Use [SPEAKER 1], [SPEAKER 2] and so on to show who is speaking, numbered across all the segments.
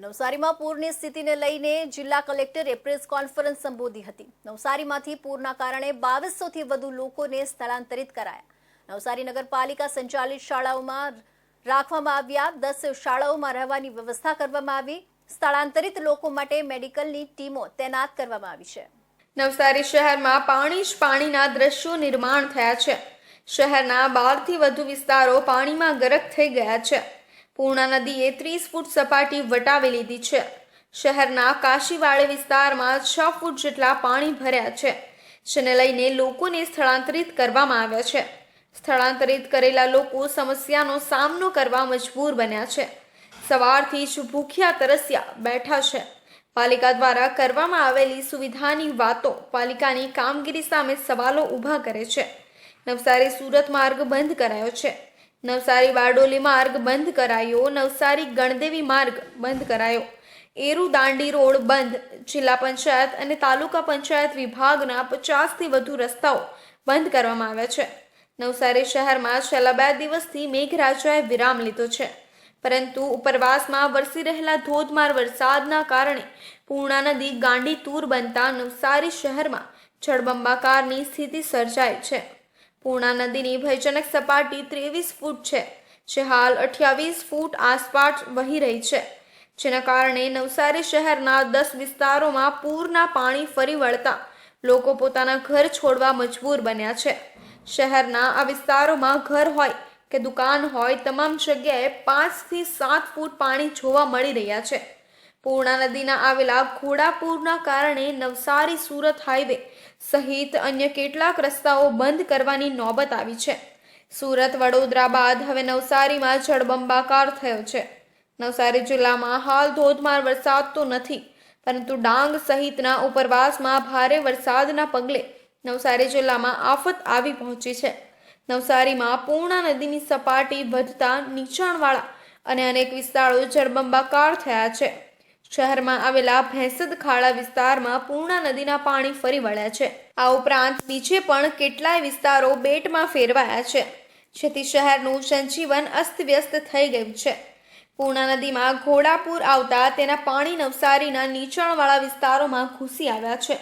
[SPEAKER 1] નવસારીમાં પૂરની સ્થિતિને લઈને જિલ્લા કલેક્ટરે પ્રેસ કોન્ફરન્સ સંબોધી હતી. નવસારીમાંથી પૂરના કારણે બાવીસોથી વધુ લોકોને સ્થળાંતરિત કરાયા. નવસારી નગરપાલિકા સંચાલિત શાળાઓમાં રાખવામાં આવ્યા. દસ શાળાઓમાં રહેવાની વ્યવસ્થા કરવામાં આવી. સ્થળાંતરિત લોકો માટે મેડિકલની ટીમો તૈનાત કરવામાં આવી છે.
[SPEAKER 2] નવસારી શહેરમાં પાણી જ પાણીના દ્રશ્યો નિર્માણ થયા છે. શહેરના બારથી વધુ વિસ્તારો પાણીમાં ગરક થઈ ગયા છે. પૂર્ણા નદીએ ત્રીસ ફૂટ સપાટી વટાવી લીધી છે. શહેરના કાશીવાડે વિસ્તારમાં છ ફૂટ જેટલા પાણી ભર્યા છે, જેને લઈને લોકોને સ્થળાંતરિત કરવામાં આવ્યા છે. સ્થળાંતરિત કરેલા લોકો સમસ્યાનો સામનો કરવા મજબૂર બન્યા છે. સવારથી જ ભૂખ્યા તરસ્યા બેઠા છે. પાલિકા દ્વારા કરવામાં આવેલી સુવિધાની વાતો પાલિકાની કામગીરી સામે સવાલો ઊભા કરે છે. નવસારી સુરત માર્ગ બંધ કરાયો છે. નવસારી બારડોલી માર્ગ બંધ કરાયો, નવસારી ગણદેવી માર્ગ બંધ કરાયો. એરુ દાંડી રોડ બંધ, જિલ્લા પંચાયત અને તાલુકા પંચાયત વિભાગના પચાસથી વધુ રસ્તાઓ બંધ કરવામાં આવ્યા છે. નવસારી શહેરમાં છેલ્લા બે દિવસથી મેઘરાજાએ વિરામ લીધો છે. પરંતુ ઉપરવાસમાં વરસી રહેલા ધોધમાર વરસાદના કારણે પૂર્ણા નદી ગાંડી તૂર બનતા નવસારી શહેરમાં જળબંબાકારની સ્થિતિ સર્જાઈ છે. પૂર્ણા નદીની ભયજનક સપાટી ત્રેવીસ ફૂટ છે, જે હાલ અઠ્યાવીસ ફૂટ આસપાસ વહી રહી છે. જેના કારણે નવસારી શહેરના દસ વિસ્તારોમાં પૂરના પાણી ફરી વળતા લોકો પોતાના ઘર છોડવા મજબૂર બન્યા છે. શહેરના આ વિસ્તારોમાં ઘર હોય કે દુકાન હોય, તમામ જગ્યાએ પાંચથી સાત ફૂટ પાણી જોવા મળી રહ્યા છે. પૂર્ણા નદીના આવેલા ઘોડાપૂરના કારણે નવસારી સુરત હાઈવે સહિત અન્ય કેટલાક રસ્તાઓ બંધ કરવાની નોબત આવી છે. સુરત, વડોદરા બાદ હવે નવસારીમાં જળબંબાકાર થયો છે. નવસારી જિલ્લામાં હાલ ધોધમાર વરસાદ તો નથી, પરંતુ ડાંગ સહિતના ઉપરવાસમાં ભારે વરસાદના પગલે નવસારી જિલ્લામાં આફત આવી પહોંચી છે. નવસારીમાં પૂર્ણા નદીની સપાટી વધતા નીચાણવાળા અને અનેક વિસ્તારો જળબંબાકાર થયા છે. શહેરમાં આવેલા ભેંસદ ખાડા વિસ્તારમાં પૂર્ણા નદીના પાણી ફરી વળ્યા છે. આ ઉપરાંત બીજે પણ કેટલાય વિસ્તારો બેટમાં ફેરવાયા છે. જેથી શહેરનું જનજીવન અસ્તવ્યસ્ત થઈ ગયું છે. પૂર્ણા નદીમાં ઘોડાપુર આવતા તેના પાણી નવસારીના નીચાણવાળા વિસ્તારોમાં ઘૂસી આવ્યા છે.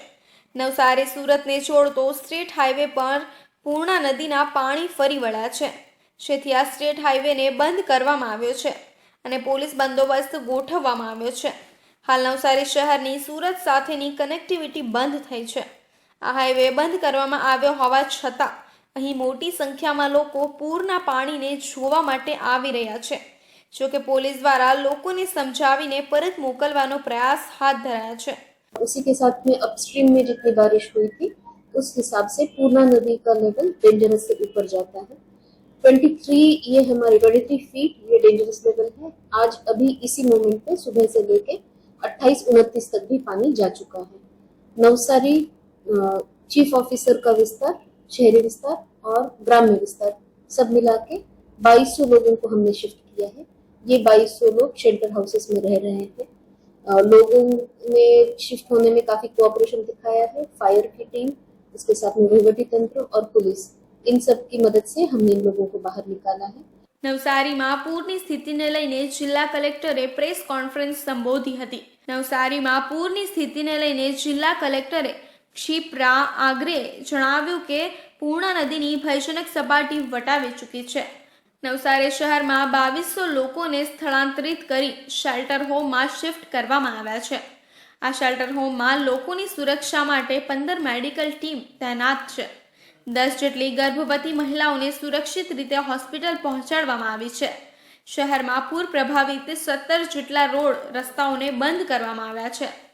[SPEAKER 2] નવસારી સુરતને જોડતો સ્ટેટ હાઈવે પર પૂર્ણા નદીના પાણી ફરી વળ્યા છે. જેથી આ સ્ટેટ હાઈવેને બંધ કરવામાં આવ્યો છે અને પોલીસ બંદોબસ્ત ગોઠવવામાં આવ્યો છે. હાલ નવસારી શહેરની સુરત સાથેની કનેક્ટિવિટી બંધ થઈ છે આ હાઈવે બંધ કરવામાં આવ્યો હોવા છતાં અહીં મોટી સંખ્યામાં લોકો પૂરના પાણીને જોવા માટે આવી રહ્યા છે જો કે પોલીસ દ્વારા લોકોને સમજાવીને પરત મોકલવાનો પ્રયાસ હાથ ધરાયા છે
[SPEAKER 3] उसी के साथ में अपस्ट्रीम में जितनी बारिश हुई थी उस हिसाब से पूर्णा नदी का लेवल डेंजरस से ऊपर जाता है 23 ये हमारे 23 फीट ये डेंजरस लेवल है आज अभी इसी मोमेंट पे सुबह से लेके 28 उनतीस तक भी पानी जा चुका है। नवसारी चीफ ऑफिसर का विस्तार, शहरी विस्तार और ग्राम्य विस्तार, सब मिला के 2200 लोगों को हमने शिफ्ट किया है। ये 2200 लोग शेल्टर हाउसेस में रह रहे हैं। लोगों ने शिफ्ट होने में काफ़ी कोऑपरेशन दिखाया है। फायर की टीम इसके साथ में वहीवटी तंत्र और पुलिस इन सब की मदद से हमने इन लोगों को बाहर निकाला है।
[SPEAKER 2] નવસારીમાં પૂરની સ્થિતિને લઈને જિલ્લા કલેક્ટરે પ્રેસ કોન્ફરન્સ સંબોધી હતી. નવસારીમાં પૂરની સ્થિતિને લઈને જિલ્લા કલેક્ટરે ક્ષિપ્રા આગ્રે જણાવ્યું કે પૂર્ણા નદીની ભયજનક સપાટી વટાવી ચૂકી છે. નવસારી શહેરમાં બાવીસો લોકોને સ્થળાંતરિત કરી શેલ્ટર હોમમાં શિફ્ટ કરવામાં આવ્યા છે. આ શેલ્ટર હોમમાં લોકોની સુરક્ષા માટે પંદર મેડિકલ ટીમ તૈનાત છે. દસ જેટલી ગર્ભવતી મહિલાઓને સુરક્ષિત રીતે હોસ્પિટલ પહોંચાડવામાં આવી છે. શહેરમાં પૂર પ્રભાવિત સત્તર જેટલા રોડ રસ્તાઓને બંધ કરવામાં આવ્યા છે.